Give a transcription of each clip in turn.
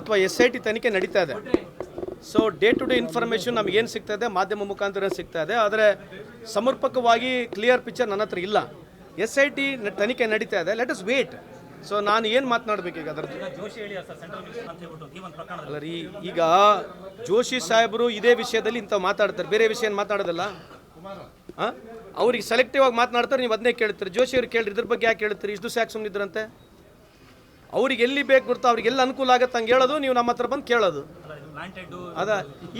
ಅಥವಾ S I T ತನಿಖೆ ನಡೀತಾ ಇದೆ. So day to day information ನಮಗೇನು ಸಿಗ್ತಾ ಇದೆ? ಮಾಧ್ಯಮ ಮುಖಾಂತರ ಸಿಗ್ತಾ ಇದೆ. ಆದರೆ ಸಮರ್ಪಕವಾಗಿ ಕ್ಲಿಯರ್ ಪಿಕ್ಚರ್ ನನ್ನ ಹತ್ರ ಇಲ್ಲ. ಎಸ್ ಐ ಟಿ ತನಿಖೆ ನಡೀತಾ ಇದೆ. ಲೆಟ್ ಅಸ್ ವೇಟ್ ಸೊ ನಾನು ಏನು ಮಾತನಾಡಬೇಕು ಈಗ ಅದರ ಅಲ್ಲ ರೀ ಈಗ ಜೋಶಿ ಸಾಹೇಬರು ಇದೇ ವಿಷಯದಲ್ಲಿ ಇಂಥ ಮಾತಾಡ್ತಾರೆ. ಬೇರೆ ವಿಷಯ ಏನು ಮಾತಾಡೋದಲ್ಲ? ಹಾಂ? ಅವ್ರಿಗೆ ಸೆಲೆಕ್ಟಿವ್ ಆಗಿ ಮಾತನಾಡ್ತಾರೆ ನೀವು ಅದನ್ನೇ ಕೇಳ್ತೀರಿ. ಜೋಶಿ ಅವ್ರು ಕೇಳಿರಿ ಇದ್ರ ಬಗ್ಗೆ ಯಾಕೆ ಕೇಳ್ತೀರಿ? ಇಷ್ಟು ಸಾಕು ಸುಮ್ಮನಿದ್ರಂತೆ ಅವ್ರಿಗೆ ಎಲ್ಲಿ ಬೇಕು ಗೊತ್ತಾ ಅವ್ರಿಗೆ ಎಲ್ಲಿ ಅನುಕೂಲ ಆಗುತ್ತೆ ಹಂಗೆ ಹೇಳೋದು, ನೀವು ನಮ್ಮ ಹತ್ರ ಬಂದು ಕೇಳೋದು. ಅದ,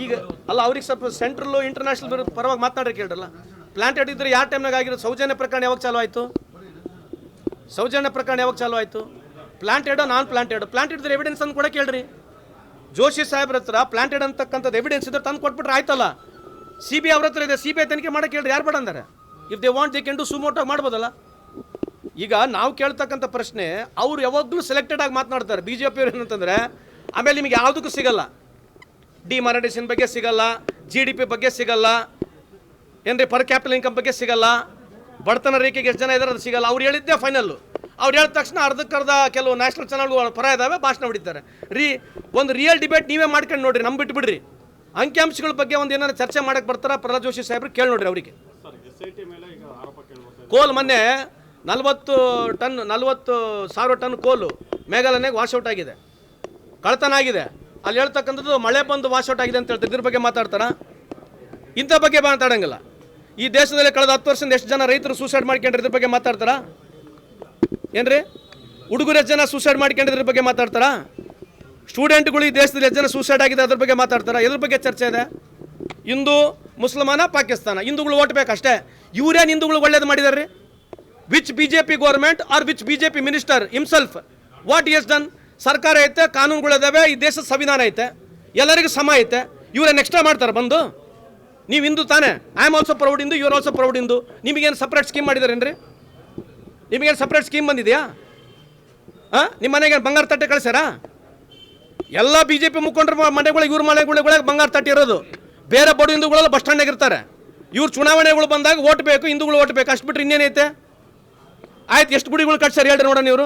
ಈಗ, ಅಲ್ಲ, ಅವ್ರಿಗೆ ಸ್ವಲ್ಪ ಸೆಂಟ್ರಲ್ಲು ಇಂಟರ್ನ್ಯಾಷನಲ್ ಪರವಾಗಿ ಮಾತನಾಡ್ರಿ ಕೇಳ್ರಲ್ಲ. ಪ್ಲಾಂಟೆಡ್ ಇದ್ರೆ ಯಾವ ಟೈಮ್ನಾಗ ಆಗಿರೋ ಸೌಜನ್ಯ ಪ್ರಕರಣ ಯಾವಾಗ ಚಾಲು ಆಯಿತು? ಸೌಜನ್ಯ ಪ್ರಕರಣ ಯಾವಾಗ ಚಾಲು ಆಯಿತು? ಪ್ಲಾಂಟೆಡ್ ನಾನ್ ಪ್ಲಾಂಟೆಡ್ ಪ್ಲಾಂಟೆಡ್ ಇದ್ರೆ ಎವಿಡೆನ್ಸ್ ಅಂತ ಕೂಡ ಕೇಳ್ರಿ. ಜೋಶಿ ಸಾಹೇಬ್ರ ಹತ್ರ ಪ್ಲಾಂಟೆಡ್ ಅಂತಕ್ಕಂಥದ್ದು ಎವಿಡೆನ್ಸ್ ಇದ್ರೆ ತಂದು ಕೊಟ್ಬಿಟ್ರೆ ಆಯ್ತಲ್ಲ? ಸಿ ಬಿ ಅವ್ರ ಹತ್ರ ಇದೆ ಸಿ ಬಿ ಐ ತನಿಖೆ ಮಾಡಕ್ಕೆ ಹೇಳ್ರಿ ಯಾರು ಬೇಡ ಅಂದರೆ? ಇಫ್ ದೇ ವಾಂಟ್ ದೇ ಕೆಂಡು ಸುಮೋಟಾಗಿ ಮಾಡ್ಬೋದಲ್ಲ? ಈಗ ನಾವು ಕೇಳ್ತಕ್ಕಂಥ ಪ್ರಶ್ನೆ ಅವ್ರು ಯಾವಾಗಲೂ ಸೆಲೆಕ್ಟೆಡ್ ಆಗಿ ಮಾತನಾಡ್ತಾರೆ. ಬಿ ಜೆ ಪಿಯವ್ರು ಏನಂತಂದರೆ ಆಮೇಲೆ ನಿಮಗೆ ಯಾವುದಕ್ಕೂ ಸಿಗಲ್ಲ. ಡಿಮಾನಿಟೇಷನ್ ಬಗ್ಗೆ ಸಿಗಲ್ಲ ಜಿ ಡಿ ಪಿ ಬಗ್ಗೆ ಸಿಗಲ್ಲ ಏನ್ರಿ ಪರ್ ಕ್ಯಾಪಿಟಲ್ ಇನ್ಕಮ್ ಬಗ್ಗೆ ಸಿಗಲ್ಲ ಬಡತನ ರೇಖೆಗೆ ಎಷ್ಟು ಜನ ಇದ್ದಾರೆ ಅದು ಸಿಗಲ್ಲ. ಅವ್ರು ಹೇಳಿದ್ದೆ ಫೈನಲ್ಲು ಅವ್ರು ಹೇಳಿದ ತಕ್ಷಣ ಅರ್ಧಕ್ಕರ್ಧ ಕೆಲವು ನ್ಯಾಷನಲ್ ಚಾನಲ್ಗಳು ಪರ ಇದ್ದಾವೆ ಭಾಷಣ ಹೊಡಿತಾರೆ. ರೀ ಒಂದು ರಿಯಲ್ ಡಿಬೇಟ್ ನೀವೇ ಮಾಡ್ಕೊಂಡು ನೋಡಿರಿ ನಮ್ಮ ಬಿಟ್ಟು ಬಿಡ್ರಿ ಅಂಕಿಅಂಶಗಳ ಬಗ್ಗೆ ಒಂದು ಏನಾರು ಚರ್ಚೆ ಮಾಡಕ್ಕೆ ಬರ್ತಾರ? ಪ್ರಹ್ಲಾದ್ ಜೋಶಿ ಸಾಹೇಬ್ರು ಕೇಳಿ ನೋಡ್ರಿ ಅವರಿಗೆ. ಕೋಲ್ ಮೊನ್ನೆ ನಲ್ವತ್ತು ಟನ್, ನಲವತ್ತು ಸಾವಿರ ಟನ್ ಕೋಲು ಮೇಘಾಲಯನಾಗ ವಾಶೌಟ್ ಆಗಿದೆ. ಕಳ್ತನ ಆಗಿದೆ ಅಲ್ಲಿ ಹೇಳ್ತಕ್ಕಂಥದ್ದು ಮಳೆ ಬಂದು ವಾಶೌಟ್ ಆಗಿದೆ ಅಂತ ಹೇಳ್ತಾರೆ ಇದ್ರ. ಬಗ್ಗೆ ಮಾತಾಡ್ತಾರ? ಇಂಥ ಬಗ್ಗೆ ಮಾತಾಡೋಂಗಿಲ್ಲ. ಈ ದೇಶದಲ್ಲಿ ಕಳೆದ ಹತ್ತು ವರ್ಷದಿಂದ ಎಷ್ಟು ಜನ ರೈತರು ಸೂಸೈಡ್ ಮಾಡ್ಕೊಂಡ್ರೆ? ಇದ್ರ ಬಗ್ಗೆ ಮಾತಾಡ್ತಾರ? ಏನ್ರಿ? ಹುಡುಗರು ಎಷ್ಟು ಜನ ಸೂಸೈಡ್ ಮಾಡ್ಕೊಂಡಿದ್ರ ಬಗ್ಗೆ ಮಾತಾಡ್ತಾರಾ? ಸ್ಟೂಡೆಂಟ್ಗಳು ಈ ದೇಶದಲ್ಲಿ ಎಷ್ಟು ಜನ ಸೂಸೈಡ್ ಆಗಿದೆ ಅದ್ರ ಬಗ್ಗೆ ಮಾತಾಡ್ತಾರಾ? ಇದ್ರ ಬಗ್ಗೆ ಚರ್ಚೆ ಇದೆ. ಹಿಂದೂ, ಮುಸಲ್ಮಾನ, ಪಾಕಿಸ್ತಾನ. ಹಿಂದೂಗಳು ಓಟ್ ಬೇಕಷ್ಟೇ. ಇವ್ರೇನು ಹಿಂದೂಗಳು ಒಳ್ಳೇದು ಮಾಡಿದಾರೆ ರೀ which B J P government are which B J P minister himself what is done ಸರ್ಕಾರ ಐತೆ, ಕಾನೂನುಗಳಿದಾವೆ, ಈ ದೇಶದ ಸಂವಿಧಾನ ಐತೆ, ಎಲ್ಲರಿಗೂ ಸಮ ಐತೆ. ಇವರೇನು ಎಕ್ಸ್ಟ್ರಾ ಮಾಡ್ತಾರೆ ಬಂದು? ನೀವು ಹಿಂದೂ ತಾನೇ? I am also proud Hindu your also proud Hindu ನಿಮಗೇನು ಸಪ್ರೇಟ್ ಸ್ಕೀಮ್ ಮಾಡಿದಾರೇನ್ರಿ? ನಿಮಗೇನು ಸಪ್ರೇಟ್ ಸ್ಕೀಮ್ ಬಂದಿದೆಯಾ? ಹಾಂ ನಿಮ್ಮ ಮನೆಗೆ ಬಂಗಾರ ತಟ್ಟೆ ಕಳಿಸ್ಯಾರಾ? ಎಲ್ಲ ಬಿ ಜೆ ಪಿ ಮುಖಂಡರು ಮನೆಗಳಿಗೆ ಇವ್ರ ಮನೆಗಳಿಗೆ ಬಂಗಾರ ತಟ್ಟೆ ಇರೋದು. ಬೇರೆ ಬಡ ಹಿಂದೂಗಳೆಲ್ಲ ಬಸ್ ಸ್ಟ್ಯಾಂಡಾಗಿರ್ತಾರೆ ಇವ್ರು ಚುನಾವಣೆಗಳು ಬಂದಾಗ ಓಟ್ ಬೇಕು, ಹಿಂದೂಗಳು ಓಟ್ ಬೇಕು. ಅಷ್ಟು ಬಿಟ್ರೆ ಇನ್ನೇನೈತೆ ಆಯ್ತು, ಎಷ್ಟು ಗುಡಿಗಳು ಕಟ್ಸಾರ ಹೇಳ್ರಿ ನೋಡೋಣ ಇವರು.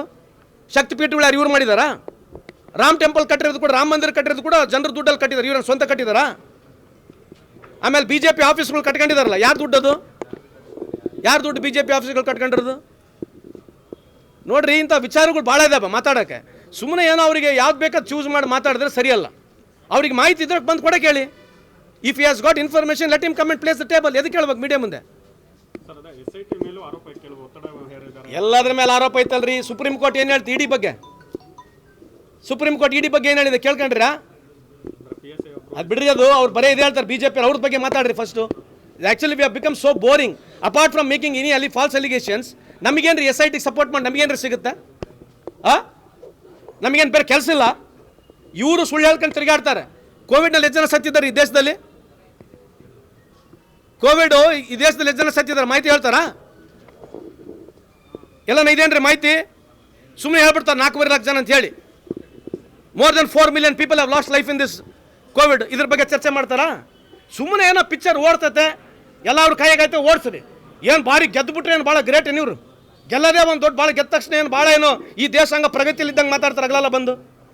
ಶಕ್ತಿಪೀಠಗಳು ಯಾರು ಇವ್ರು ಮಾಡಿದಾರಾ? ರಾಮ್ ಟೆಂಪಲ್ ಕಟ್ಟಿರೋದು ಕೂಡ, ರಾಮ ಮಂದಿರ ಕಟ್ಟಿರೋದು ಕೂಡ ಜನರ ದುಡ್ಡಲ್ಲಿ ಕಟ್ಟಿದ್ದಾರೆ ಇವ್ರನ್ನ ಸ್ವಂತ ಕಟ್ಟಿದಾರಾ? ಆಮೇಲೆ ಬಿ ಜೆ ಪಿ ಆಫೀಸ್ಗಳು ಕಟ್ಕೊಂಡಿದಾರಲ್ಲ ಯಾರು ದುಡ್ಡದು ಯಾರು ದುಡ್ಡು ಬಿ ಜೆ ಪಿ ಆಫೀಸ್ಗಳು ಕಟ್ಕೊಂಡಿರೋದು? ನೋಡ್ರಿ, ಇಂಥ ವಿಚಾರಗಳು ಭಾಳ ಇದಾವೆ ಮಾತಾಡೋಕ್ಕೆ. ಸುಮ್ಮನೆ ಏನೋ ಅವರಿಗೆ ಯಾವ್ದು ಬೇಕಾದ ಚೂಸ್ ಮಾಡಿ ಮಾತಾಡಿದ್ರೆ ಸರಿಯಲ್ಲ. ಅವ್ರಿಗೆ ಮಾಹಿತಿ ಇದ್ರೆ ಬಂದು ಕೊಡಕ್ಕೆ ಹೇಳಿ if you has got information let him comment place table ಎದಕ್ಕೆ ಹೇಳ್ಬೇಕು ಮೀಡಿಯಾ ಮುಂದೆ? ಎಲ್ಲದ್ರ ಮೇಲೆ ಆರೋಪ ಐತಲ್ರಿ? ಸುಪ್ರೀಂ ಕೋರ್ಟ್ ಏನು ಹೇಳ್ತಿ ಇಡಿ ಬಗ್ಗೆ? ಸುಪ್ರೀಂ ಕೋರ್ಟ್ ಇಡಿ ಬಗ್ಗೆ ಏನು ಹೇಳಿದೆ ಕೇಳ್ಕೊಂಡ್ರಾ ಅದು ಬಿಡ್ರಿ ಅದು, ಅವ್ರು ಬರೀ ಇದು ಹೇಳ್ತಾರೆ ಬಿ ಜೆ ಪಿ ಅವ್ರ ಬಗ್ಗೆ ಮಾತಾಡ್ರಿ first actually we have become so boring apart from making any ಅಲ್ಲಿ ಫಾಲ್ಸ್ ಅಲಿಗೇಷನ್ಸ್ ನಮಗೇನ್ರಿ ಎಸ್ ಐ ಟಿ ಸಪೋರ್ಟ್ ಮಾಡಿ, ನಮಗೇನ್ರಿ ಸಿಗುತ್ತೆ? ಆ? ನಮಗೇನು ಬೇರೆ ಕೆಲಸ ಇಲ್ಲ? ಇವರು ಸುಳ್ಳು ಹೇಳ್ಕೊಂಡು ತಿರುಗಾಡ್ತಾರೆ. ಕೋವಿಡ್ನಲ್ಲಿ ಎಷ್ಟು ಜನ ಸತ್ತಿದ್ದಾರೆ ಈ ದೇಶದಲ್ಲಿ? ಕೋವಿಡ್, ಈ ದೇಶದಲ್ಲಿ ಎಷ್ಟು ಜನ ಸತ್ತಿದ್ದಾರೆ ಮಾಹಿತಿ ಹೇಳ್ತಾರಾ? ಎಲ್ಲ ಇದೇನ್ರಿ ಮಾಹಿತಿ? ಸುಮ್ಮನೆ ಹೇಳ್ಬಿಡ್ತಾರೆ ನಾಲ್ಕೂವರೆ ಲಕ್ಷ ಜನ ಅಂತ ಹೇಳಿ. More than four million people have lost life in this COVID ಇದ್ರ ಬಗ್ಗೆ ಚರ್ಚೆ ಮಾಡ್ತಾರಾ? ಸುಮ್ಮನೆ ಏನೋ ಪಿಕ್ಚರ್ ಓಡ್ತೈತೆ ಎಲ್ಲ ಅವ್ರ ಕೈಯಾಗೈತೆ ಓಡಿಸ್ರಿ. ಏನು ಭಾರಿ ಗೆದ್ದುಬಿಟ್ರೆ ಏನು ಭಾಳ ಗ್ರೇಟ್ ಏನಿವ್ರು ಗೆಲ್ಲದೇ ಒಂದು ದೊಡ್ಡ ಭಾಳ ಗೆದ್ದ ತಕ್ಷಣ ಏನು ಭಾಳ ಏನು ಈ ದೇಶ ಹಂಗೆ ಪ್ರಗತಿಲಿದ್ದಂಗೆ ಮಾತಾಡ್ತಾರೆ ಅಗಲೆಲ್ಲ ಬಂದು?